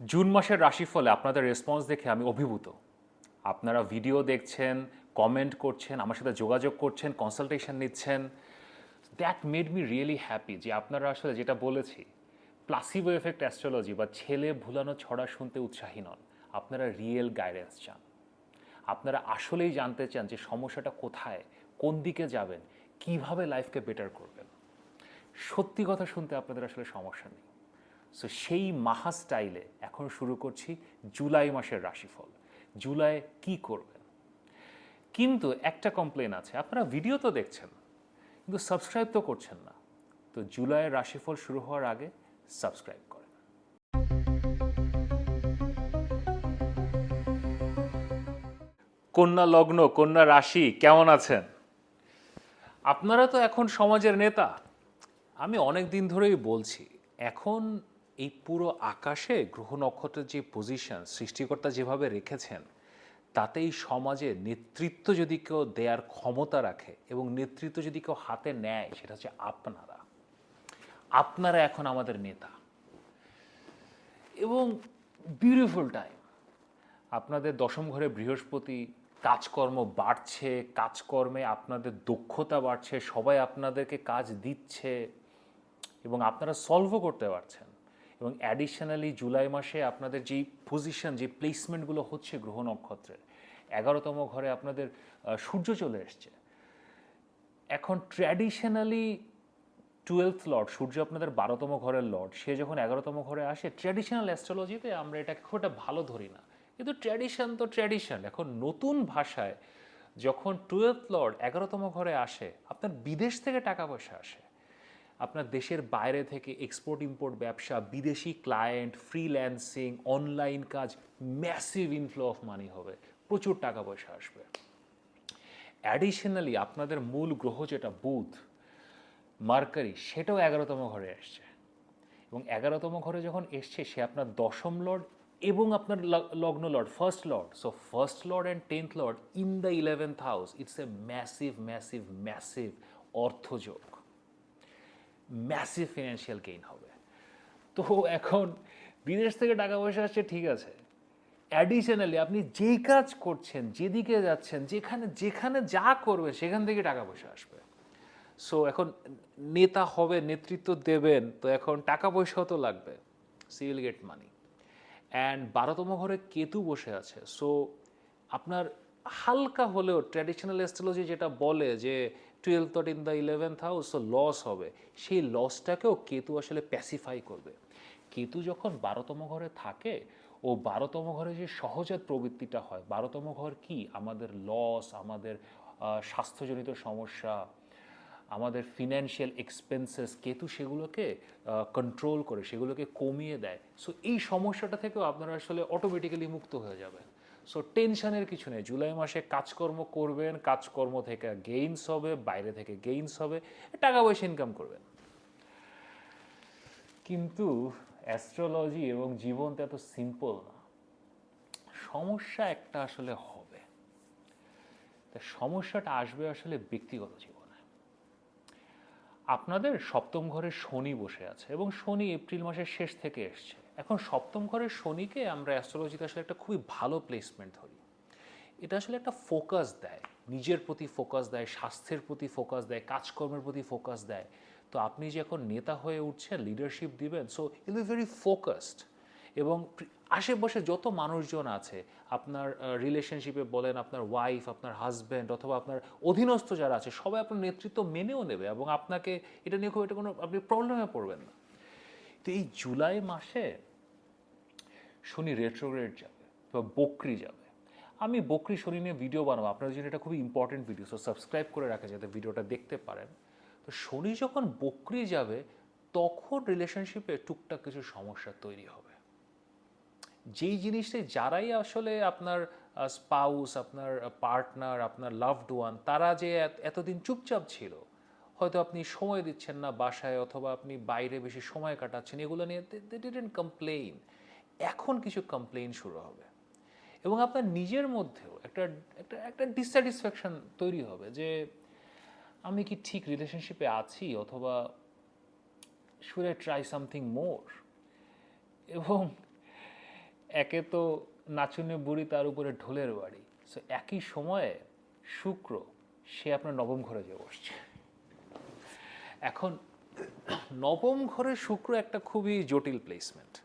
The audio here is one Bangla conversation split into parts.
জুন মাসের রাশিফলে আপনাদের রেসপন্স দেখে আমি অভিভূত। আপনারা ভিডিও দেখছেন কমেন্ট করছেন, আমার সাথে যোগাযোগ করছেন কনসালটেশন নিচ্ছেন। That made me really happy যে আপনারা আসলে যেটা বলেছি প্লাসিবো এফেক্ট অ্যাস্ট্রোলজি বা ছেলে ভুলানো ছড়া শুনতে উৎসাহী নন। আপনারা রিয়েল গাইডেন্স চান। আপনারা আসলেই জানতে চান যে সমস্যাটা কোথায়, কোন দিকে যাবেন, কীভাবে লাইফকে বেটার করবেন। সত্যি কথা শুনতে আপনাদের আসলে সমস্যা নেই। সো সেই মাহা স্টাইলে এখন শুরু করছি জুলাই মাসের রাশিফল। জুলাই কি করবেন? কিন্তু একটা কমপ্লেন আছে, আপনারা ভিডিও তো দেখছেন, কিন্তু সাবস্ক্রাইব তো করছেন না। তো জুলাইয়ের রাশিফল শুরু হওয়ার আগে সাবস্ক্রাইব করেন। কন্যা লগ্ন, কন্যা রাশি, কেমন আছেন? আপনারা তো এখন সমাজের নেতা। আমি অনেক দিন ধরেই বলছি, এখন এই পুরো আকাশে গ্রহ নক্ষত্রের যে পজিশন সৃষ্টিকর্তা যেভাবে রেখেছেন তাতে এই সমাজে নেতৃত্ব যদি কেউ দেওয়ার ক্ষমতা রাখে এবং নেতৃত্ব যদি কেউ হাতে নেয়, সেটা হচ্ছে আপনারা। আপনারা এখন আমাদের নেতা। এবং বিউটিফুল টাইম আপনাদের দশম ঘরে বৃহস্পতি, কাজকর্ম বাড়ছে, কাজকর্মে আপনাদের দক্ষতা বাড়ছে, সবাই আপনাদেরকে কাজ দিচ্ছে এবং আপনারা সলভও করতে পারছেন। এবং অ্যাডিশনালি জুলাই মাসে আপনাদের যেই পজিশন যে প্লেসমেন্টগুলো হচ্ছে গ্রহ নক্ষত্রের, এগারোতম ঘরে আপনাদের সূর্য চলে এসছে। এখন ট্র্যাডিশনালি টুয়েলথ লর্ড সূর্য আপনাদের বারোতম ঘরের লর্ড সে যখন এগারোতম ঘরে আসে ট্র্যাডিশনাল অ্যাস্ট্রোলজিতে আমরা এটাকে খুব একটা ভালো ধরি না। কিন্তু ট্র্যাডিশন তো ট্র্যাডিশন এখন নতুন ভাষায় যখন টুয়েলথ লর্ড এগারোতম ঘরে আসে, আপনার বিদেশ থেকে টাকা পয়সা আসে। আপনার দেশের বাইরে থেকে এক্সপোর্ট ইম্পোর্ট ব্যবসা, বিদেশি ক্লায়েন্ট ফ্রিল্যান্সিং অনলাইন কাজ ম্যাসিভ ইনফ্লো অফ মানি হবে। প্রচুর টাকা পয়সা আসবে। অ্যাডিশনালি আপনাদের মূল গ্রহ যেটা বুধ, মার্কারি, সেটাও এগারোতম ঘরে এসছে এবং এগারোতম ঘরে যখন এসছে, সে আপনার দশম লর্ড এবং আপনার লগ্ন lord first lord so first lord and tenth lord in the eleventh house it's a massive massive massive অর্থযোগ। Massive financial gain হবে। তো এখন বিদেশ থেকে টাকা পয়সা আসছে, ঠিক আছে। অ্যাডিশনালি আপনি যেই কাজ করছেন, যেদিকে যাচ্ছেন, যেখানে যেখানে যা করবেন, সেখান থেকে টাকা পয়সা আসবে। সো এখন নেতা হবে, নেতৃত্ব দেবেন, তো এখন টাকা পয়সাও তো লাগবে সিভিল গেট মানি অ্যান্ড বারোতম ঘরে কেতু বসে আছে। সো আপনার হালকা হলেও ট্র্যাডিশনাল অ্যাস্ট্রোলজি যেটা বলে যে twelve thought in the eleventh house loss হবে। সেই লসটাকেও কেতু আসলে প্যাসিফাই করবে। কেতু যখন বারোতম ঘরে থাকে, ও বারোতম ঘরে যে সহজাত প্রবৃত্তিটা হয়, বারোতম ঘর কি? আমাদের লস আমাদের স্বাস্থ্যজনিত সমস্যা, আমাদের ফিনান্সিয়াল এক্সপেন্সেস কেতু সেগুলোকে কন্ট্রোল করে, সেগুলোকে কমিয়ে দেয়। সো এই সমস্যাটা থেকেও আপনারা আসলে অটোমেটিক্যালি মুক্ত হয়ে যাবেন। সো টেনশনের কিছু নেই। জুলাই মাসে কাজকর্ম করবেন, কাজকর্ম থেকে গেইনস হবে, বাইরে থেকে গেইনস হবে, টাকা পয়সা ইনকাম করবেন। কিন্তু অ্যাস্ট্রোলজি এবং জীবন তো এত সিম্পল না। সমস্যা একটা আসলে হবে। তা সমস্যাটা আসবে আসলে ব্যক্তিগত জীবনে। আপনাদের সপ্তম ঘরে শনি বসে আছে এবং শনি এপ্রিল মাসের শেষ থেকে এসছে। এখন সপ্তম ঘরের শনিকে আমরা অ্যাস্ট্রোলজিতে আসলে একটা খুবই ভালো প্লেসমেন্ট ধরি। এটা আসলে একটা ফোকাস দেয়, নিজের প্রতি ফোকাস দেয়, স্বাস্থ্যের প্রতি ফোকাস দেয়, কাজকর্মের প্রতি ফোকাস দেয়। তো আপনি যে এখন নেতা হয়ে উঠছেন লিডারশিপ দিবেন so you'll be very focused এবং আশেপাশে যত মানুষজন আছে, আপনার রিলেশনশিপে বলেন আপনার ওয়াইফ আপনার হাজব্যান্ড অথবা আপনার অধীনস্থ যারা আছে, সবাই আপনার নেতৃত্ব মেনেও নেবে এবং আপনাকে এটা নিয়ে খুব এটা কোনো আপনি প্রবলেমে পড়বেন না। তো এই জুলাই মাসে শনি রেট্রোগ্রেড যাবে বা বকরি যাবে। আমি বকরি শনি নিয়ে ভিডিও বানাবো। আপনাদের জন্য এটা খুবই ইম্পর্টেন্ট ভিডিও সো সাবস্ক্রাইব করে রাখা যাতে ভিডিওটা দেখতে পারেন। তো শনি যখন বকরি যাবে, তখন রিলেশনশিপে টুকটাক কিছু সমস্যা তৈরি হবে। যেই জিনিসটাই যারাই আসলে আপনার স্পাউস আপনার পার্টনার আপনার লাভড ওয়ান তারা যে এতদিন চুপচাপ ছিল, হয়তো আপনি সময় দিচ্ছেন না বাসায় অথবা আপনি বাইরে বেশি সময় কাটাচ্ছেন, এগুলো নিয়ে দে ডিডেন্ট কমপ্লেইন এখন কিছু কমপ্লেন শুরু হবে। এবং আপনার নিজের মধ্যেও একটা একটা একটা ডিসস্যাটিসফ্যাকশন তৈরি হবে যে, আমি কি ঠিক রিলেশনশিপে আছি অথবা should I try something more এবং একে তো নাচুনে বুড়ি তার উপরে ঢোলের বাড়ি। সো একই সময়ে শুক্র, সে আপনার নবম ঘরে যে বসছে। এখন নবম ঘরে শুক্র একটা খুবই জটিল প্লেসমেন্ট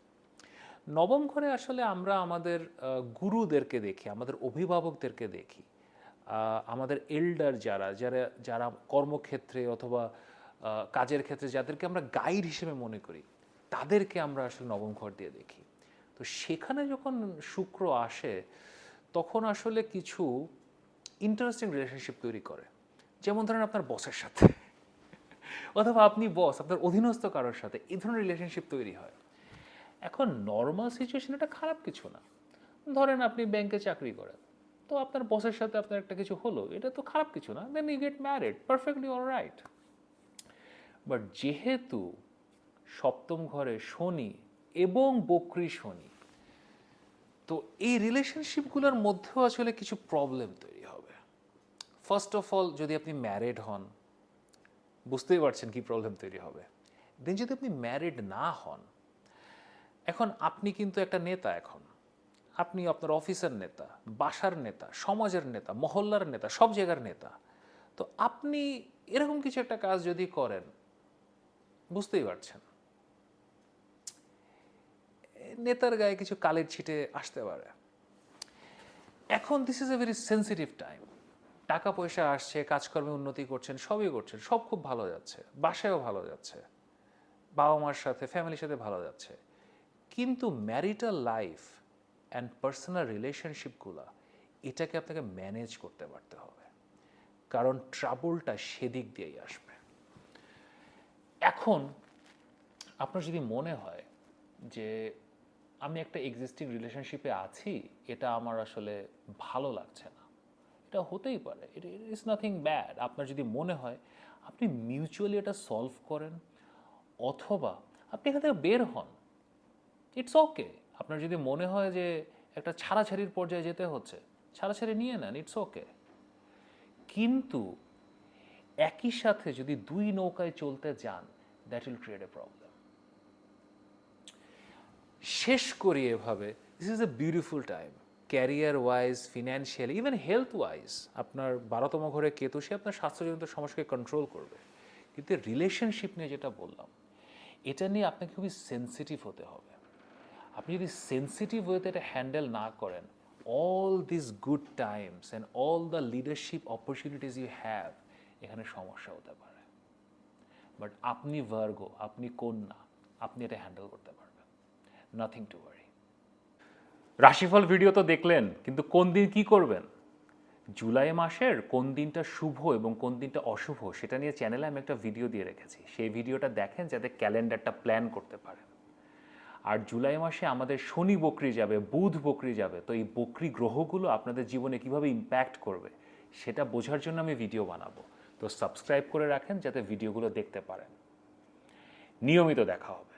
নবম ঘরে আসলে আমরা আমাদের গুরুদেরকে দেখি, আমাদের অভিভাবকদেরকে দেখি। আমাদের এল্ডার যারা যারা যারা কর্মক্ষেত্রে অথবা কাজের ক্ষেত্রে যাদেরকে আমরা গাইড হিসেবে মনে করি, তাদেরকে আমরা আসলে নবম ঘর দিয়ে দেখি। তো সেখানে যখন শুক্র আসে, তখন আসলে কিছু ইন্টারেস্টিং রিলেশনশিপ তৈরি করে। যেমন ধরেন আপনার বসের সাথে, অথবা আপনি বস আপনার অধীনস্থ কারোর সাথে, এই ধরনের রিলেশনশিপ তৈরি হয়। এখন নর্মাল সিচুয়েশন এটা খারাপ কিছু না। ধরেন আপনি ব্যাংকে চাকরি করেন, তো আপনার বসের সাথে আপনার একটা কিছু হলো, এটা তো খারাপ কিছু না then you get married perfectly all right but যেহেতু সপ্তম ঘরে শনি এবং বক্রি শনি, তো এই রিলেশনশিপগুলোর মধ্যেও আসলে কিছু প্রবলেম তৈরি হবে। ফার্স্ট অফ অল যদি আপনি ম্যারিড হন, বুঝতেই পারছেন কি প্রবলেম তৈরি হবে। দেন যদি আপনি ম্যারিড না হন এখন আপনি কিন্তু একটা নেতা এখন। আপনি আপনার অফিসের নেতা, বাসার নেতা, সমাজের নেতা, মহল্লার নেতা, সব জায়গার নেতা। তো আপনি এরকম কিছু একটা কাজ যদি করেন, বুঝতেই পারছেন। নেতার গায়ে কিছু কালের ছিটে আসতে পারে। এখন this is a very sensitive time টাকা পয়সা আসছে, কাজকর্মে উন্নতি করছেন, সবই করছেন, সব খুব ভালো যাচ্ছে। বাসায়ও ভালো যাচ্ছে। বাবা মার সাথে ফ্যামিলির সাথে ভালো যাচ্ছে। কিন্তু ম্যারিটাল লাইফ অ্যান্ড পার্সোনাল রিলেশনশিপগুলো এটাকে আপনাকে ম্যানেজ করতে পারতে হবে। কারণ ট্রাবলটা সেদিক দিয়েই আসবে। এখন আপনার যদি মনে হয় যে আমি একটা এক্সিস্টিং রিলেশনশিপে আছি, এটা আমার আসলে ভালো লাগছে না। এটা হতেই পারে। ইট ইজ নাথিং ব্যাড আপনার যদি মনে হয়, আপনি মিউচুয়ালি এটা সলভ করেন, অথবা আপনি এখান থেকে বের হন। ইটস ওকে আপনার যদি মনে হয় যে একটা ছাড়াছাড়ির পর্যায়ে যেতে হচ্ছে, ছাড়াছাড়ি নিয়ে নেন ইটস ওকে কিন্তু একই সাথে যদি দুই নৌকায় চলতে যান that will create a problem শেষ করি এভাবে। This is a beautiful time career wise financially even health wise আপনার বারোতম ঘরে কেতু সে আপনার স্বাস্থ্যজনিত সমস্যাকে কন্ট্রোল করবে। কিন্তু রিলেশনশিপ নিয়ে যেটা বললাম, এটা নিয়ে আপনাকে খুবই সেন্সিটিভ হতে হবে। আপনি যদি সেন্সিটিভ ওয়েতে এটা হ্যান্ডেল না করেন all this good times and all the leadership opportunities you have এখানে সমস্যা হতে পারে। বাট আপনি ভার্গ আপনি কন্যা, আপনি এটা হ্যান্ডেল করতে পারবেন। নাথিং টু ওয়ারি রাশিফল ভিডিও তো দেখলেন, কিন্তু কোন দিন কি করবেন? জুলাই মাসের কোন দিনটা শুভ এবং কোন দিনটা অশুভ, সেটা নিয়ে চ্যানেলে আমি একটা ভিডিও দিয়ে রেখেছি। সেই ভিডিওটা দেখেন যাতে ক্যালেন্ডারটা প্ল্যান করতে পারেন। আর জুলাই মাসে আমাদের শনি বকরি যাবে, বুধ বকরি যাবে। তো এই বকরি গ্রহগুলো আপনাদের জীবনে কীভাবে ইম্প্যাক্ট করবে, সেটা বোঝার জন্য আমি ভিডিও বানাবো। তো সাবস্ক্রাইব করে রাখেন যাতে ভিডিওগুলো দেখতে পারেন। নিয়মিত দেখা হবে।